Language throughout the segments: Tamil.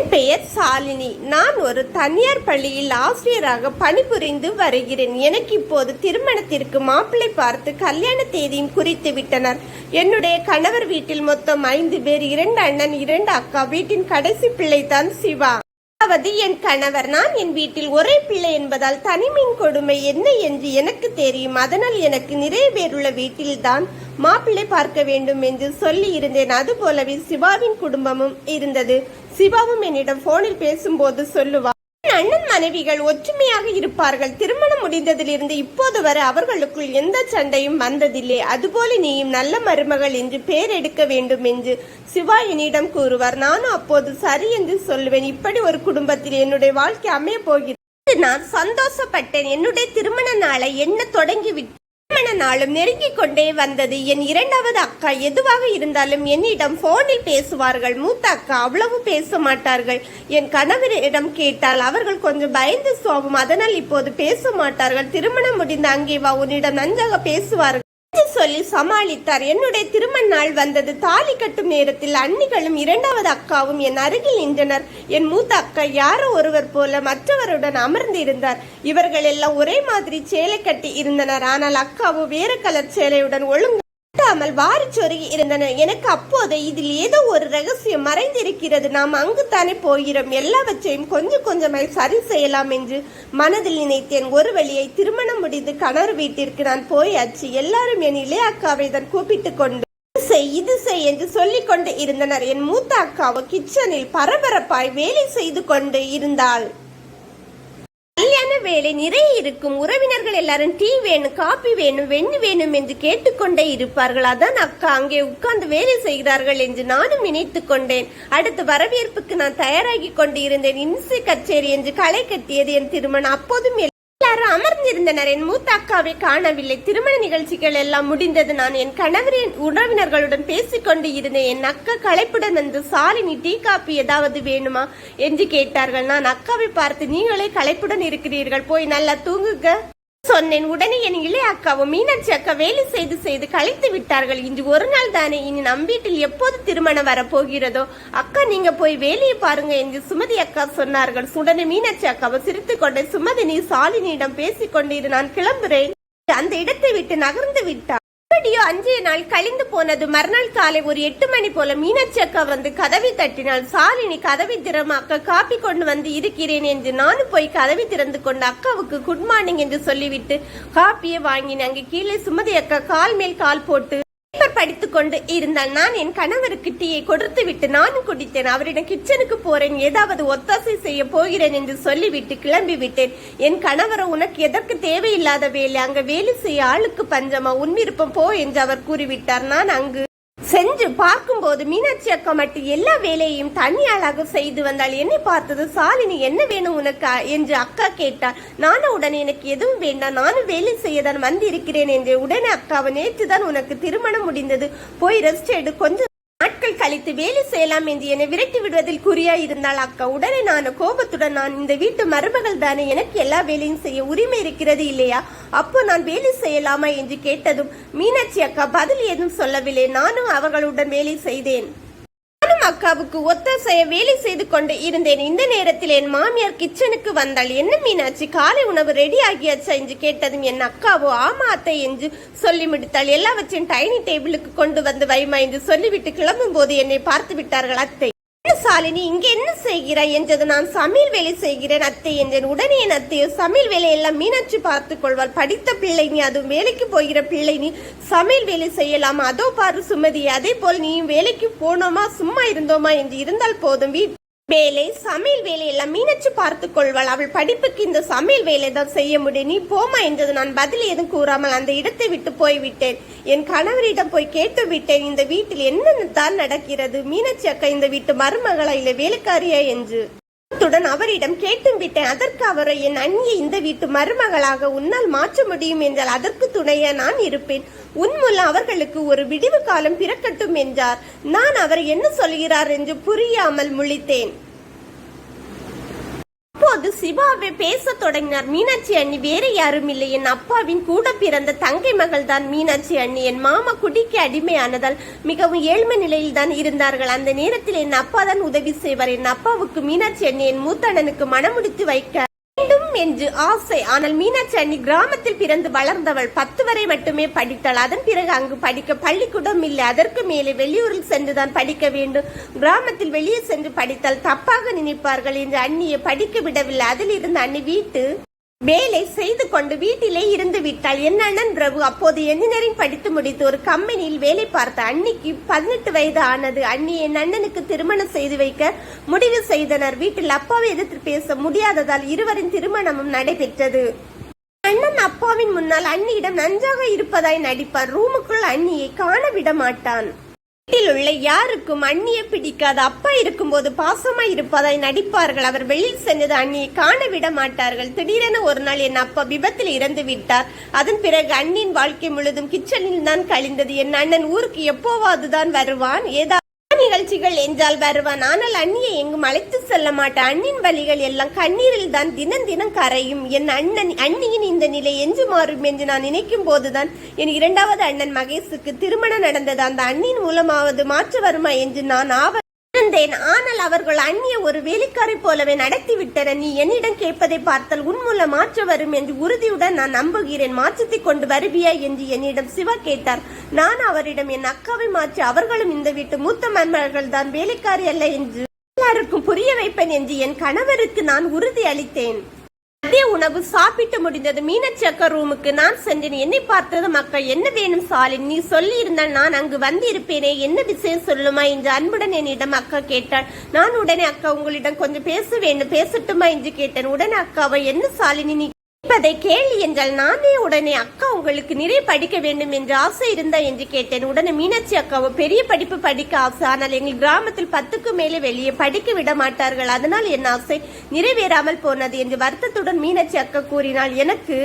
என் பெயர் சாலினி. நான் ஒரு தனியார் பள்ளியில் ஆசிரியராக பணிபுரிந்து வருகிறேன். எனக்கு இப்போது திருமணத்திற்கு மாப்பிள்ளை பார்த்து கல்யாண தேதியும் குறித்து விட்டனர். என்னுடைய கணவர் வீட்டில் மொத்தம் ஐந்து பேர் இரண்டு அண்ணன் இரண்டு அக்கா வீட்டின் கடைசி பிள்ளைதான் சிவா. அதாவது என் கணவர். நான் என் வீட்டில் ஒரே பிள்ளை என்பதால் தனிமின் கொடுமை என்ன என்று எனக்கு தெரியும். அதனால் எனக்கு நிறைய பேருள்ள வீட்டில்தான் மாப்பிள்ளை பார்க்க வேண்டும் என்று சொல்லி இருந்தேன். அதுபோலவே சிவாவின் குடும்பமும் இருந்தது. சிவாவும் என்னிடம் போனில் பேசும்போது சொல்லுவார் என் அண்ணன் மனைவிகள் ஒற்றுமையாக இருப்பார்கள். திருமணம் முடிந்ததிலிருந்து இப்போது வரை அவர்களுக்குள் எந்த சண்டையும் வந்ததில்லை. அதுபோல நீயும் நல்ல மருமகள் என்று பேர் எடுக்க வேண்டும் என்று சிவா என்னிடம் கூறுவார். நானும் அப்போது சரி என்று சொல்லுவேன். இப்படி ஒரு குடும்பத்தில் என்னுடைய வாழ்க்கை அமைய போகிறது. நான் சந்தோஷப்பட்டேன். என்னுடைய திருமண நாளை என்ன தொடங்கிவிட்டு திருமண நாளும் நெருங்கிக் கொண்டே வந்தது. என் இரண்டாவது அக்கா எதுவாக இருந்தாலும் என்னிடம் போனில் பேசுவார்கள். மூத்த அக்கா அவ்வளவு பேச மாட்டார்கள். என் கணவரிடம் கேட்டால் அவர்கள் கொஞ்சம் பயந்து சுவாபம் அதனால் இப்போது பேச மாட்டார்கள். திருமணம் முடிந்த அங்கே வா உன்னிடம் நன்றாக பேசுவார்கள். சொல்லி சமாளித்தார். என்னுடைய திருமண நாள் வந்தது. தாலி கட்டும் நேரத்தில் அன்னிகளும் இரண்டாவது அக்காவும் என் அருகில் நின்றனர். என் மூத்த அக்கா யாரோ ஒருவர் போல மற்றவருடன் அமர்ந்து இருந்தார் இவர்கள் எல்லாம் ஒரே மாதிரி சேலை கட்டி இருந்தனர். ஆனால் அக்காவோ வேறு கலர் சேலையுடன் ஒழுங்கு கட்டாமல் வாரிச்சொருகி இருந்தன. எனக்கு அப்போது இதில் ஏதோ ஒரு ரகசியம் மறைந்திருக்கிறது. நாம் அங்குத்தானே போகிறோம். எல்லாவற்றையும் கொஞ்சம் கொஞ்சமாய் சரி செய்யலாம் என்று மனதில் நினைத்தேன். ஒரு வழியை திருமணம் முடிந்து கணவர் வீட்டிற்கு நான் போயாச்சு. எல்லாரும் என் இளைய அக்காவை தான் கூப்பிட்டு கொண்டு "இது செய் இது செய் என்று சொல்லிக் கொண்டு இருந்தனர். என் மூத்த அக்காவோ கிச்சனில் பரபரப்பாய் வேலை செய்து கொண்டு இருந்தாள். வேலை நிறைய இருக்கும். உறவினர்கள் எல்லாரும் டீ வேணும் காபி வேணும் வெண்ணி வேணும் என்று கேட்டுக்கொண்டே இருப்பார்கள். அதான் அக்கா அங்கே உட்கார்ந்து வேலை செய்கிறார்கள் என்று நானும் நினைத்து கொண்டேன். அடுத்து வரவேற்புக்கு நான் தயாராகி கொண்டு இருந்தேன் இன்சை கச்சேரி என்று களை கட்டியது என் திருமணம். அப்போதும் எல்லாரும் அமர்ந்திருந்தனர். என் மூத்த அக்காவை காணவில்லை. திருமண நிகழ்ச்சிகள் எல்லாம் முடிந்தது. நான் என் கணவரின் உறவினர்களுடன் பேசிக்கொண்டு இருந்தேன். என் அக்கா களைப்புடன் வந்து சாலினி டீ காப்பி ஏதாவது வேணுமா என்று கேட்டார்கள். நான் அக்காவை பார்த்து நீங்களே களைப்புடன் இருக்கிறீர்கள். போய் நல்லா தூங்குங்க. சொன்னேன் உடனே என் இளைய அக்காவும் மீனாட்சி அக்கா வேலை செய்து செய்து கழித்து விட்டார்கள். இன்று ஒரு நாள் தானே இனி நம் வீட்டில் எப்போது திருமணம் வரப்போகிறதோ? அக்கா நீங்க போய் வேலையை பாருங்க என்று சுமதி அக்கா சொன்னார்கள். உடனே மீனாட்சி அக்காவை சிரித்துக்கொண்டே சுமதி நீ சாலினியிடம் பேசிக்கொண்டிரு நான் கிளம்புறேன். அந்த இடத்தை விட்டு நகர்ந்து விட்டார். எப்படியோ அஞ்சே நாள் கழிந்து போனது மறுநாள் காலை ஒரு எட்டு மணி போல மீனாட்சி அக்கா வந்து கதவை தட்டினாள். சாலினி கதவை திறமா அக்கா காப்பி கொண்டு வந்து இருக்கிறேன் என்று நானும் போய் கதவை திறந்து கொண்டு அக்காவுக்கு குட் மார்னிங் என்று சொல்லிவிட்டு காப்பியை வாங்கினேன். அங்கே கீழே சுமதி அக்கா கால் மேல் கால் போட்டு படித்து படித்துக் கொண்டு இருந்தால் நான் என் கணவருக்கு டீயை கொடுத்து விட்டு நானும் குடித்தேன். அவரிடம் கிச்சனுக்கு போறேன். ஏதாவது ஒத்தாசை செய்ய போகிறேன் என்று சொல்லிவிட்டு கிளம்பி விட்டேன். என் கணவரை உனக்கு எதற்கு தேவையில்லாத வேலை? அங்க வேலை செய்ய ஆளுக்கு பஞ்சமா? உன் விருப்பம் போ என்று அவர் கூறிவிட்டார். நான் அங்கு சென்று பார்க்கும்போது மீனாட்சி அக்கா மட்டும் எல்லா வேலையையும் தனியாளாக செய்து வந்தாள். என்னை பார்த்தது சாலினி என்ன வேணும் உனக்கு? என்று அக்கா கேட்டார் நானும் உடனே எனக்கு எதுவும் வேண்டாம். நானும் வேலை செய்ய தான் வந்திருக்கிறேன் என்று உடனே அக்காவை நேற்று தான் உனக்கு திருமணம் முடிந்தது. போய் ரெஸ்ட் எடு. கொஞ்சம் நாட்கள் கழித்து வேலை செய்யலாம் என்று என்னை விரட்டி விடுவதில் குறியா இருந்தால் அக்கா உடனே நான் கோபத்துடன் நான் இந்த வீட்டு மருமகள் தானே எனக்கு எல்லா வேலையும் செய்ய உரிமை இருக்கிறது இல்லையா? அப்போ நான் வேலை செய்யலாமா என்று கேட்டதும் மீனாட்சி அக்கா பதில் ஏதும் சொல்லவில்லை. நானும் அவர்களுடன் வேலை செய்தேன். நானும் அக்காவுக்கு ஒத்தாசைய வேலை செய்து கொண்டு இருந்தேன். இந்த நேரத்தில் என் மாமியார் கிச்சனுக்கு வந்தாள். என்ன மீனாட்சி காலை உணவு ரெடி ஆகியாச்சா? என்று கேட்டதும் என் அக்காவோ ஆமா அத்தை என்று சொல்லி முடித்தாள் எல்லாவற்றையும் டைனிங் டேபிளுக்கு கொண்டு வந்து வைமா என்று சொல்லிவிட்டு கிளம்பும் போது என்னை பார்த்து விட்டார்கள் அத்தை. சாலினி இங்க என்ன செய்கிறாய் என்றது நான் சமையல் வேலை செய்கிறேன் அத்தை என்றேன். உடனே என் அத்தையோ சமையல் வேலையெல்லாம் மீனாட்சி பார்த்துக் கொள்வாள். படித்த பிள்ளை நீ அதுவும் வேலைக்கு போகிற பிள்ளை நீ சமையல் வேலை செய்யலாம். அதோ பாரு சுமதி அதே போல் நீயும் வேலைக்கு போனோமா சும்மா இருந்தோமா என்று இருந்தால் போதும். வீட் வேலை சமையல் வேலை எல்லாம் பார்த்து கொள்வாள். அவள் படிப்புக்கு இந்த சமையல் வேலை தான் செய்ய முடியும். நீ போமா என்றது நான் பதில் எதுவும் கூறாமல் அந்த இடத்தை விட்டு போய்விட்டேன். என் கணவரிடம் போய் கேட்டு விட்டேன். இந்த வீட்டில் என்னென்ன தான் நடக்கிறது? மீனச்சி அக்கா இந்த வீட்டு மருமகளா இல்லை வேலைக்காரியா என்று. துடன் அவரிடம் கேட்டும் விட்டேன். அதற்கு அவரை என் அண்ணியை இந்த வீட்டு மருமகளாக உன்னால் மாற்ற முடியும் என்றால் அதற்கு துணையா நான் இருப்பேன். உன் மூலம் அவர்களுக்கு ஒரு விடிவு காலம் பிறக்கட்டும் என்றார். நான் அவர் என்ன சொல்கிறார் என்று புரியாமல் முழித்தேன். சிவாவை பேசத் தொடங்கினார். மீனாட்சி அண்ணி வேற யாரும் இல்லை. என் அப்பாவின் கூட பிறந்த தங்கை மகள் தான் மீனாட்சி அண்ணி. என் மாமா குடிக்கு அடிமையானதால் மிகவும் ஏழ்மை நிலையில் தான் இருந்தார்கள். அந்த நேரத்தில் என் அப்பா தான் உதவி செய்வார். என் அப்பாவுக்கு மீனாட்சி அண்ணி என் மூத்த அண்ணனுக்கு மனமுடித்து வைக்க வேண்டும் என்று ஆசை. ஆனால் மீனாட்சி அண்ணி கிராமத்தில் பிறந்து வளர்ந்தவள் பத்து வரை மட்டுமே படித்தாள். அதன் பிறகு அங்கு படிக்க பள்ளிக்கூடம் இல்லை. அதற்கு மேலே வெளியூரில் சென்றுதான் படிக்க வேண்டும். கிராமத்தில் வெளியே சென்று படித்தால் தப்பாக நினைப்பார்கள் என்று அண்ணியை படிக்க விடவில்லை. அதில் இருந்து அண்ணி வீட்டு வேலை செய்து கொண்டு வீட்டிலே இருந்து விட்டால் என் அண்ணன் பிரபு? அப்போது என்ஜினியரிங் படித்து முடித்து ஒரு கம்பெனியில் வேலை பார்த்த அன்னிக்கு பதினெட்டு வயது ஆனது. அண்ணி என் அண்ணனுக்கு திருமணம் செய்து வைக்க முடிவு செய்தனர். வீட்டில் அப்பாவை எதிர்த்து பேச முடியாததால் இருவரின் திருமணமும் நடைபெற்றது. அண்ணன் அப்பாவின் முன்னால் அண்ணியிடம் நன்றாக இருப்பதாய் நடிப்பார். ரூமுக்குள் அண்ணியை காண விட மாட்டான். வீட்டில் உள்ள யாருக்கும் அண்ணியை பிடிக்காது அப்பா இருக்கும்போது பாசமா இருப்பதாய் நடிப்பார்கள். அவர் வெளியில் சென்றது அண்ணியை காண விட மாட்டார்கள். திடீரென ஒரு நாள் என் அப்பா விபத்தில் இறந்து விட்டார். அதன் பிறகு அண்ணின் வாழ்க்கை முழுதும் கிச்சனில் தான் கழிந்தது. என் அண்ணன் ஊருக்கு எப்போவாது தான் வருவான். ஏதாவது நிகழ்ச்சிகள் என்றால் வருவான் ஆனால் அண்ணியை எங்கும் அழைத்து செல்ல மாட்டான். அண்ணின் வழிகள் எல்லாம் கண்ணீரில் தான் தினம் தினம் கரையும். என் அண்ணன் அண்ணியின் இந்த நிலை எஞ்சு மாறும் என்று நான் நினைக்கும் போதுதான் என் இரண்டாவது அண்ணன் மகேஷுக்கு திருமணம் நடந்தது. அந்த அண்ணின் மூலமாவது மாற்று வருமா என்று நான் ஆவ இருந்தேன் ஆனால் அவர்கள் அந்நிய ஒரு வேலைக்காரை போலவே நடத்திவிட்டனர். நீ என்னிடம் கேட்பதை பார்த்தால் உன் மூலம் மாற்ற வரும் என்று உறுதியுடன் நான் நம்புகிறேன். மாற்றத்தை கொண்டு வருவியா என்று என்னிடம் சிவா கேட்டார். நான் அவரிடம் என் அக்காவை மாற்றி அவர்களும் இந்த வீட்டு மூத்த மன்மர்கள் தான் வேலைக்காரி அல்ல என்று எல்லாருக்கும் புரிய வைப்பேன் என்று என் கணவருக்கு நான் உறுதி அளித்தேன். மதிய உணவு சாப்பிட்டு முடிந்தது. மீனாட்சி அக்கா ரூமுக்கு நான் சென்றேன். என்னை பார்த்ததும் அக்கா என்ன வேணும் சாலின்? நீ சொல்லி இருந்தால் நான் அங்கு வந்து இருப்பேனே என்ன விஷயம் சொல்லுமா? என்று அன்புடன் என்னிடம் அக்கா கேட்டாள். நான் உடனே அக்கா உங்களிடம் கொஞ்சம் பேச வேண்டும். பேசட்டுமா? என்று கேட்டேன். உடனே அக்காவை என்ன சாலினி? நீ கேட்பதை கேள்வி என்றால் நானே உடனே அக்கா உங்களுக்கு நிறைய படிக்க வேண்டும் என்று ஆசை இருந்தா என்று கேட்டேன். உடனே மீனாட்சி அக்காவோ பெரிய படிப்பு படிக்க ஆசை. ஆனால் எங்கள் கிராமத்தில் பத்துக்கு மேலே வெளியே படிக்க விட மாட்டார்கள். அதனால் என் ஆசை நிறைவேறாமல் போனது என்று வருத்தத்துடன் மீனாட்சி அக்கா கூறினால் எனக்கு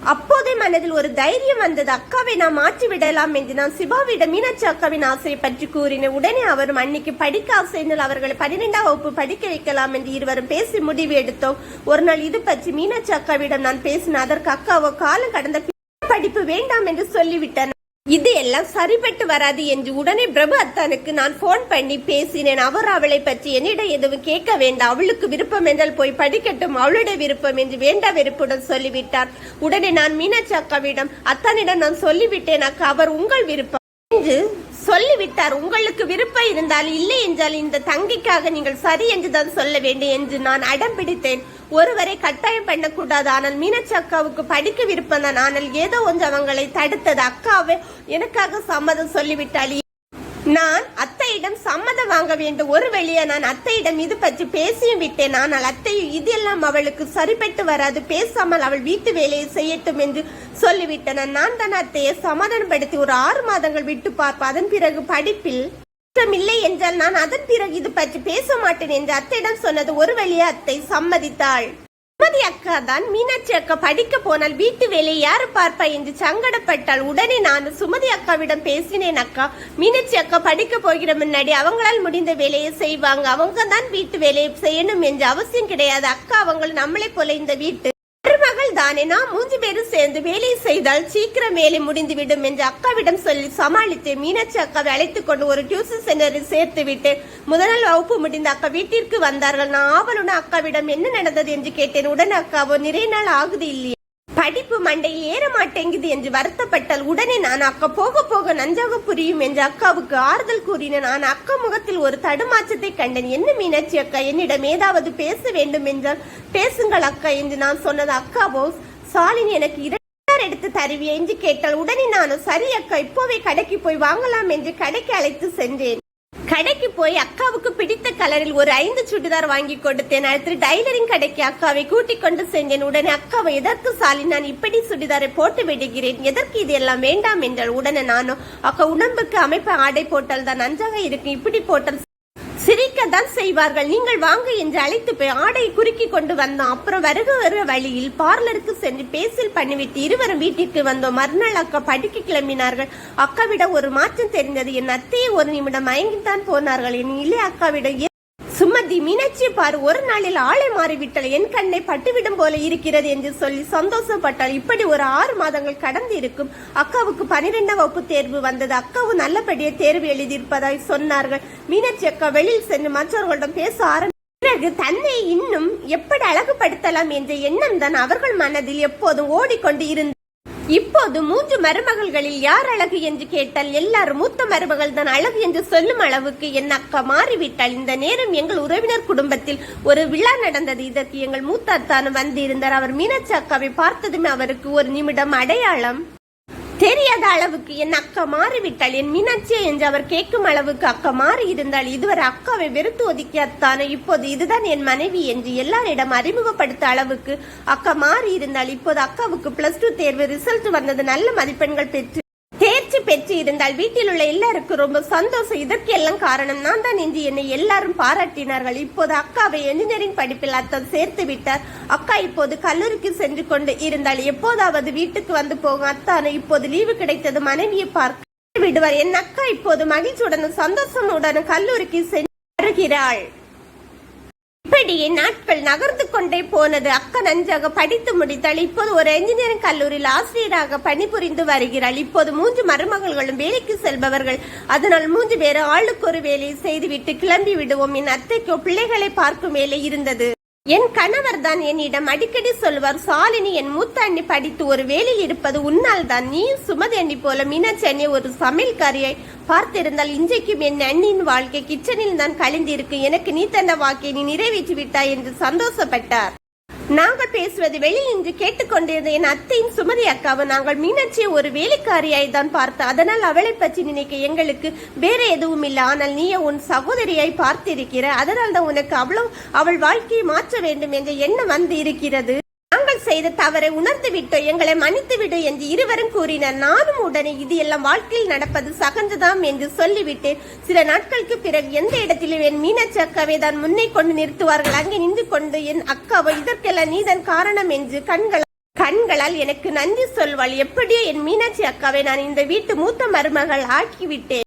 அப்போதே மனதில் ஒரு தைரியம் வந்தது அக்காவை நான் மாற்றி விடலாம் என்று நான் சிவாவிடம் மீனாட்சி அக்காவின் ஆசையை பற்றி கூறினேன் உடனே அவரும் அன்னைக்கு படிக்க ஆசையினால் அவர்களை பன்னிரெண்டாம் வகுப்பு படிக்க வைக்கலாம் என்று இருவரும் பேசி முடிவு எடுத்தோம். ஒரு நாள் இது பற்றி மீனாட்சி அக்காவிடம் நான் பேசினேன். அதற்கு அக்காவோ காலம் கடந்த படிப்பு வேண்டாம் என்று சொல்லிவிட்டனர். இது எல்லாம் சரிபட்டு வராது என்று உடனே பிரபு அத்தானுக்கு நான் போன் பண்ணி பேசினேன். அவர் அவளை பற்றி என்னிடம் எதுவும் கேட்க வேண்டாம். அவளுக்கு விருப்பம் என்றால் போய் படிக்கட்டும். அவளுடைய விருப்பம் என்று வேண்டா வெறுப்புடன் சொல்லிவிட்டார். உடனே நான் மீனாட்சி அக்காவிடம் அத்தானிடம் நான் சொல்லிவிட்டேன் அக்கா அவர் உங்கள் விருப்பம். என்று சொல்லிவிட்டார். உங்களுக்கு விருப்பம் இருந்தால் இல்லை என்றால் இந்த தங்கிக்காக நீங்கள் சரி என்றுதான் சொல்ல வேண்டும் என்று நான் அடம் பிடித்தேன். ஒருவரை கட்டாயம் பண்ணக்கூடாது. ஆனால் மீனாட்சி அக்காவுக்கு படிக்க விருப்பம் தான். ஆனால் ஏதோ ஒன்று அவங்களை தடுத்தது. அக்காவே எனக்காக சம்மதம் சொல்லிவிட்டாள். நான் அத்தையிடம் சம்மதம் வாங்க வேண்டும். ஒரு வழியா நான் அத்தையிடம் இது பற்றி பேசியும் விட்டேன். ஆனால் அத்தை இதெல்லாம் அவளுக்கு சரிப்பட்டு வராது. பேசாமல் அவள் வீட்டு வேலையை செய்யட்டும் என்று சொல்லிவிட்டேன். நான் தான் அத்தையை சமாதானப்படுத்தி ஒரு ஆறு மாதங்கள் விட்டு பார்ப்பேன். அதன் பிறகு படிப்பில் இல்லை என்றால் நான் அதன் பிறகு இது பற்றி பேச மாட்டேன் என்று அத்தையிடம் சொன்னது ஒரு வழியா அத்தை சம்மதித்தாள். சுமதி அக்கா தான் மீனாட்சி அக்கா படிக்க போனால் வீட்டு வேலை யாரு பார்ப்பா என்று சங்கடப்பட்டால் உடனே நான் சுமதி அக்காவிடம் பேசினேன் அக்கா. மீனாட்சி அக்கா படிக்க போகிற முன்னாடி அவங்களால் முடிந்த வேலையை செய்வாங்க. அவங்க தான் வீட்டு வேலையை செய்யணும் என்று அவசியம் கிடையாது. அக்கா அவங்க நம்மளை போல இந்த வீட்டு தானே நாம் மூன்று பேரும் சேர்ந்து வேலை செய்தால் சீக்கிரம் வேலை முடிந்துவிடும் என்று அக்காவிடம் சொல்லி சமாளித்து மீனாட்சி அக்காவை அழைத்துக் கொண்டு ஒரு டியூஷன் சென்டரில் சேர்த்து விட்டு முதல் நாள் வகுப்பு முடிந்த அக்கா வீட்டிற்கு வந்தார்கள். நான் ஆவலுடன் அக்காவிடம் என்ன நடந்தது என்று கேட்டேன். உடனே அக்காவோ நிறைய நாள் ஆகுது இல்லையே. படிப்பு மண்டையில் ஏற மாட்டேங்குது என்று வருத்தப்பட்டால் உடனே நான் அக்கா போக போக நன்றாக புரியும் என்று அக்காவுக்கு ஆறுதல் கூறினேன் நான் அக்கா முகத்தில் ஒரு தடுமாற்றத்தை கண்டேன். என்ன மீனாட்சி அக்கா என்னிடம் ஏதாவது பேச வேண்டும் என்றால் பேசுங்கள் அக்கா என்று நான் சொன்னது அக்காவோ சாலினி எனக்கு இரண்டார் எடுத்து தருவியா? என்று கேட்டால் உடனே நானும் சரி அக்கா இப்போவே கடைக்கு போய் வாங்கலாம் என்று கடைக்கு அழைத்து சென்றேன். கடைக்கு போய் அக்காவுக்கு பிடித்த கலரில் ஒரு ஐந்து சுடிதார் வாங்கி கொடுத்தேன். அடுத்து டைலரிங் கடைக்கு அக்காவை கூட்டிக் கொண்டு சென்றேன். உடனே அக்காவை எதற்கு சாலி நான் இப்படி சுடிதாரை போட்டு விடுகிறேன். எதற்கு இது எல்லாம் வேண்டாம் என்றால் உடனே நானும் அக்கா உடம்புக்கு அமைப்பு ஆடை போட்டால் தான் நன்றாக இருக்கு இப்படி போட்டால் சிரிக்கத்தான் செய்வார்கள். நீங்கள் வாங்க என்று அழைத்து போய் ஆடை குறுக்கி கொண்டு வந்தோம் அப்புறம் வருக வருக வழியில் பார்லருக்கு சென்று பேசில் பண்ணிவிட்டு இருவரும் வீட்டிற்கு வந்தோம் மறுநாள் அக்கா படிக்க கிளம்பினார்கள். அக்காவிடம் ஒரு மாற்றம் தெரிந்தது. என் அத்தையை ஒரு நிமிடம் மயங்கித்தான் போனார்கள். என் இளைய அக்காவிடம் சுமதி மீனாட்சி பார் ஒரு நாளில் ஆளை மாறிவிட்டால். என் கண்ணை பட்டுவிடும் போல இருக்கிறது என்று சொல்லி சந்தோஷப்பட்டால் இப்படி ஒரு ஆறு மாதங்கள் கடந்து இருக்கும் அக்காவுக்கு பனிரெண்டாம் வகுப்பு தேர்வு வந்தது. அக்காவும் நல்லபடியே தேர்வு எழுதியிருப்பதாய் சொன்னார்கள். மீனாட்சி அக்கா வெளியில் சென்று மற்றவர்களிடம் பேச ஆரம்பி பிறகு தன்னை இன்னும் எப்படி அழகுபடுத்தலாம் என்ற எண்ணம் தான் அவர்கள் மனதில் எப்போதும் ஓடிக்கொண்டு இருந்தது. இப்போது மூன்று மருமகள்களில் யார் அழகு என்று கேட்டால் எல்லாரும் மூத்த மருமகள் தான் அழகு என்று சொல்லும் அளவுக்கு என் அக்கா மாறிவிட்டாள். இந்த நேரம் எங்கள் உறவினர் குடும்பத்தில் ஒரு விழா நடந்தது. இதற்கு எங்கள் மூத்த அத்தானும் வந்திருந்தார். அவர் மீனாட்சி அக்காவை பார்த்ததுமே அவருக்கு ஒரு நிமிடம் அடையாளம் தெரியாத அளவுக்கு என் அக்கா மாறிவிட்டாள். என் மீனாட்சியா என்று அவர் கேட்கும் அளவுக்கு அக்கா மாறி இருந்தால் இதுவரை அக்காவை வெறுத்து ஒதுக்கியத்தானே? இப்போது இதுதான் என் மனைவி என்று எல்லாரிடம் அறிமுகப்படுத்த அளவுக்கு அக்கா மாறி இருந்தால் இப்போது அக்காவுக்கு பிளஸ் டூ தேர்வு ரிசல்ட் வந்தது. நல்ல மதிப்பெண்கள் பெற்று தேர்ச்சி பெற்று இருந்தால் வீட்டில் உள்ள எல்லாருக்கும் ரொம்ப சந்தோஷம். இதற்கு எல்லாம் காரணம் நான் தான் என்று என்னை எல்லாரும் பாராட்டினார்கள். இப்போது அக்காவை என்ஜினியரிங் படிப்பில் அத்தன் சேர்த்து விட்டார். அக்கா இப்போது கல்லூரிக்கு சென்று கொண்டு இருந்தால் எப்போதாவது வீட்டுக்கு வந்து போகும். அத்தானு இப்போது லீவு கிடைத்தது மனைவியை பார்க்க விடுவார். என் அக்கா இப்போது மகிழ்ச்சியுடனும் சந்தோஷமுடனும் கல்லூரிக்கு சென்று வருகிறாள். இப்படியே நாட்கள் நகர்ந்து கொண்டே போனது. அக்க நஞ்சாக படித்து முடித்தால் இப்போது ஒரு என்ஜினியரிங் கல்லூரியில் ஆசிரியராக பணிபுரிந்து வருகிறாள். இப்போது மூன்று மருமகள்களும் வேலைக்கு செல்பவர்கள். அதனால் மூன்று பேரும் ஆளுக்கு ஒரு வேலையை செய்துவிட்டு கிளம்பி விடுவோம். என் அத்தைக்கோ பிள்ளைகளை பார்க்கும் வேலை இருந்தது. என் கணவர் தான் என்னிடம் அடிக்கடி சொல்வார் சாலினி என் மூத்த அண்ணி படித்து ஒரு வேலையில் இருப்பது உன்னால் தான். நீ சுமதி அண்ணி போல மீனாட்சி அண்ணி ஒரு சமையல்காரியை பார்த்திருந்தால் இன்றைக்கும் என் அண்ணின் வாழ்க்கை கிச்சனில் தான் கழிந்திருக்கு எனக்கு நீ தந்த வாக்கை நீ நிறைவேற்றி விட்டாய் என்று சந்தோஷப்பட்டார். நாங்கள் பேசுவது வெளியில் நின்று கேட்டுக்கொண்டிருந்த என் அத்தையும் சுமதி அக்காவும் நாங்கள் மீனாட்சியை ஒரு வேலைக்காரியாய் தான் பார்த்து. அதனால் அவளை பற்றி நினைக்க எங்களுக்கு வேற எதுவும் இல்லை. ஆனால் நீ உன் சகோதரியாய் பார்த்திருக்கிற. அதனால் தான் உனக்கு அவ்வளவு அவள் வாழ்க்கையை மாற்ற வேண்டும் என்ற எண்ணம் வந்து இருக்கிறது. நாங்கள் செய்த தவறை உணர்ந்து விட்டோம் எங்களை மன்னித்து விடு என்று இருவரும் கூறினர். நானும் உடனே இது எல்லாம் வாழ்க்கையில் நடப்பது சகஞ்சதாம் என்று சொல்லிவிட்டு சில நாட்களுக்கு பிறகு எந்த இடத்திலும் என் மீனாட்சி அக்காவை தான் முன்னே கொண்டு நிறுத்துவார்கள். அங்கே நின்று கொண்டு என் அக்காவை இதற்கெல்லாம் நீதான் காரணம் என்று கண்கள் கண்களால் எனக்கு நன்றி சொல்வாள். எப்படியோ என் மீனாட்சி அக்காவை நான் இந்த வீட்டு மூத்த மருமகள் ஆக்கிவிட்டேன்.